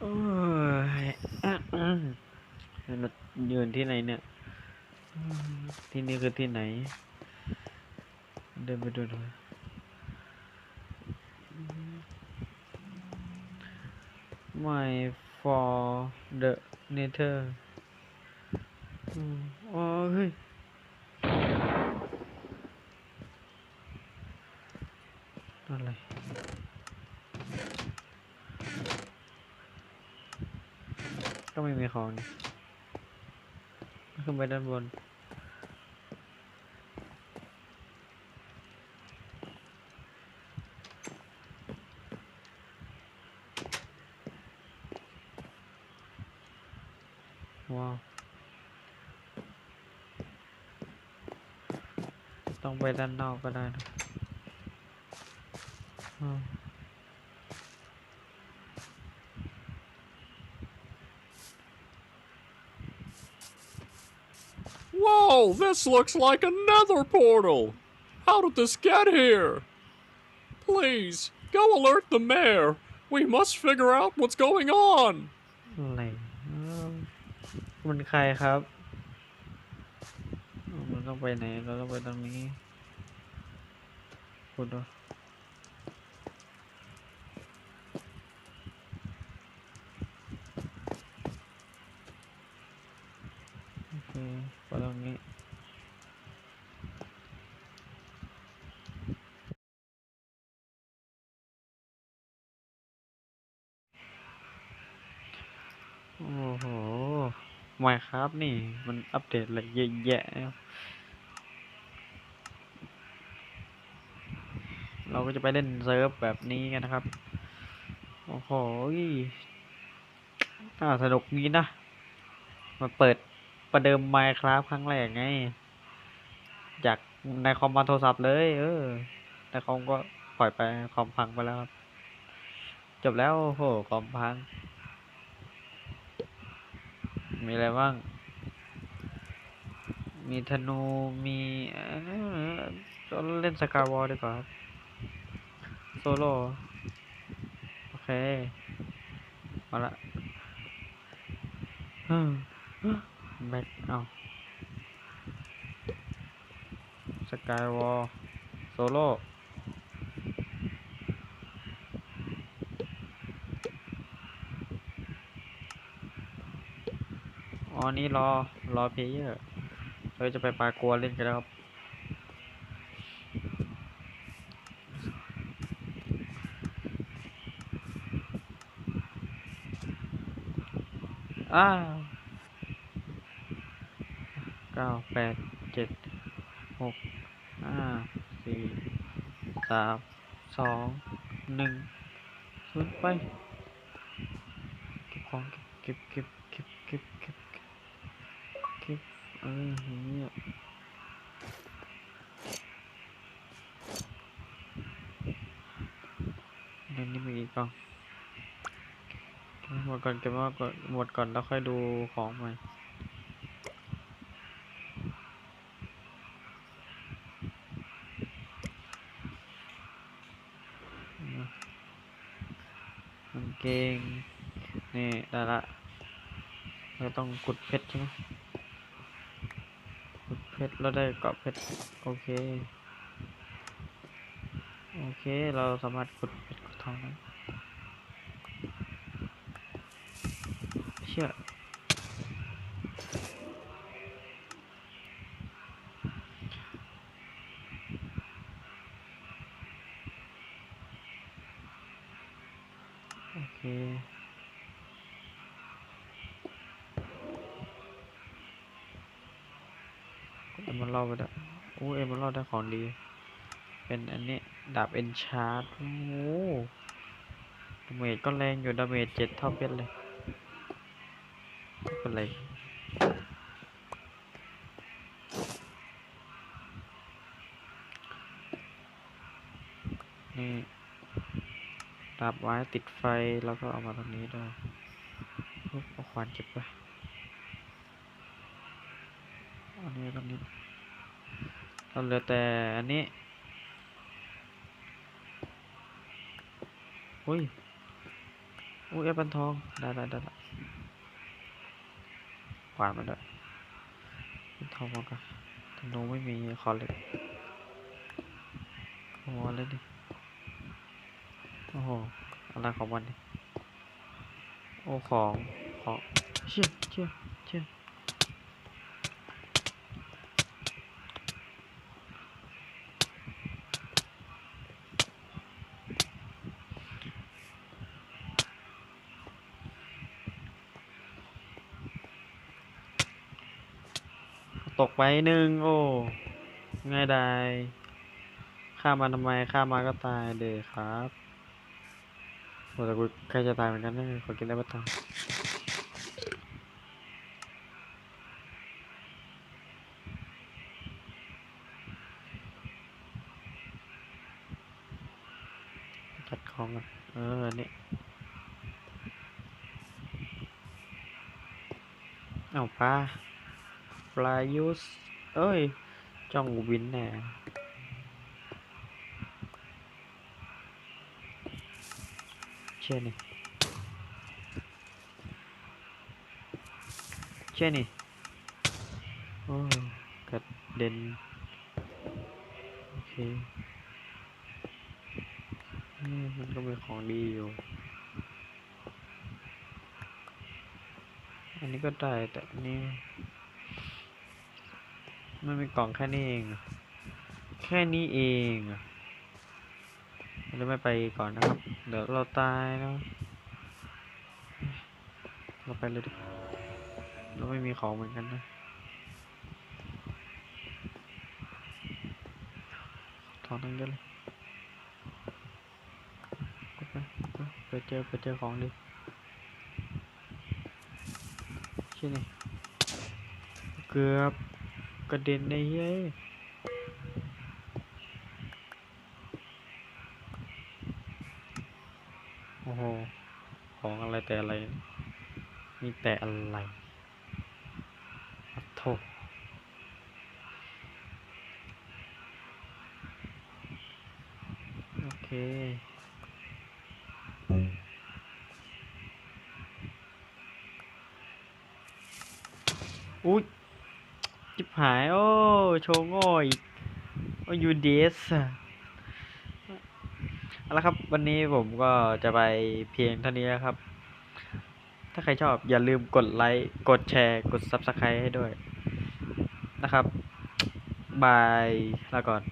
โอ้ยอะอืมเรายืนที่ไหนเนี่ยอืมที่นี่คือที่ไหน เดินไปดูหน่อยไม่ for the nether อืมอ๋อเฮ้ยอะไร ก็ไม่มีของนี่ขึ้นไปด้านบน ว้าว ต้องไปด้านนอกก็ได้นะ Whoa, this looks like another portal. How did this get here? Please, go alert the mayor. We must figure out what's going on. อะไรเอ้ามันใครครับเอ้ามันต้องไปไหน เราต้องไปตรงนี้พูด อ้โหไมครับนี่ มันอัปเดตอะไรเยอะแยะ เราก็จะไปเล่นเซิร์ฟแบบนี้กันนะครับ โอ้โหน่าสนุกนี้นะ มาเปิดประเดิมไมค์ครับครั้งแรกไง จากในคอมมาโทรศัพท์เลย เออในคอมก็ปล่อยไปคอมพังไปแล้วครับ จบแล้ว โอ้โห คอมพัง มีอะไรบ้าง มีธนู มีเออเราเล่นสกายวอลดีกว่าครับโซโล่โอเค มาละฮะแบ็คเอาสกายวอลโซโล่ อ๋อนี่รอ รอเพลเยอร์ เราจะไปปากัวเล่นกันแล้วครับ อ้าวเก้าแปดเจ็ดหกห้าสี่สามสองหนึ่งศูนย์ไป เก็บของเก็บเก็บเก็บเก็บเก็บ เออเงี้ยในนี้มีอีกก่องหมดก่อนเก็บให้หมดก่อนหมดก่อนแล้วค่อยดูของใหม่นะกางเกง นี่ ได้ละเราต้องขุดเพชรใช่ไหม เพชรแล้วได้เกาะเพชรโอเค โอเค เราสามารถขุดเพชรขุดทองได้เชื่อโอเค อ็มเบอร์ไปด้วยโอ้เอ็มเบอร์ได้ของดี เป็นอันนี้ ดาบเอ็นชาร์ดโอ้โหดาเมจก็แรงอยู่ดาเมจเจ็ดเท่าเพชรเลยเป็นไรนี่ดาบไว้ติดไฟแล้วก็เอามาตรงนี้ด้วยเอาขวานเก็บไปอันนี้ตรงนี้ เราเหลือแต่อันนี้อุ้ยอุ้ยแอปเปิลทองได้ได้ได้ขวานมาด้วยทองมากันธนูไม่มีคอเล็กโอ้โหอะไรดิโอ้โหอะไรของมันดิโอ้ของของเชี่ยเชี่ยเชี่ย ตกไปหนึ่งโอ้ง่ายดายฆ่ามันทำไมฆ่ามาก็ตายเลยครับโอ้แต่กูใกล้จะตายเหมือนกันนะขอกินได้ปะตังจัดของกันเออนี่เอาปลา ปลายุสเอ้ยจ้องวินแน่เช่นนี่เช่นนี่โอ้กระเด็นโอเคนี่มันก็มีของดีอยู่ อันนี้ก็ได้แต่ อันนี่มีกล่องแค่นี้เอง แค่นี้เองเราไม่ไปก่อนนะครับ เดี๋ยวเราตายนะเราไปเลยดิเราไม่มีของเหมือนกันนะทองตั้งเยอะเลยไปเจอไปเจอของดิใช่นี่เกือบ กระเด็นในเย้ยโอ้โห ของอะไรแต่อะไรมีแต่อะไรอัดโทโอเคอุ้ย หาย โอ้ โชว์โง่อีกโอ้ยูเดสเอาละครับ วันนี้ผมก็จะไปเพียงเท่านี้นะครับ ถ้าใครชอบอย่าลืมกดไลค์ กดแชร์ กด Subscribe ให้ด้วยนะครับ บาย ลาก่อน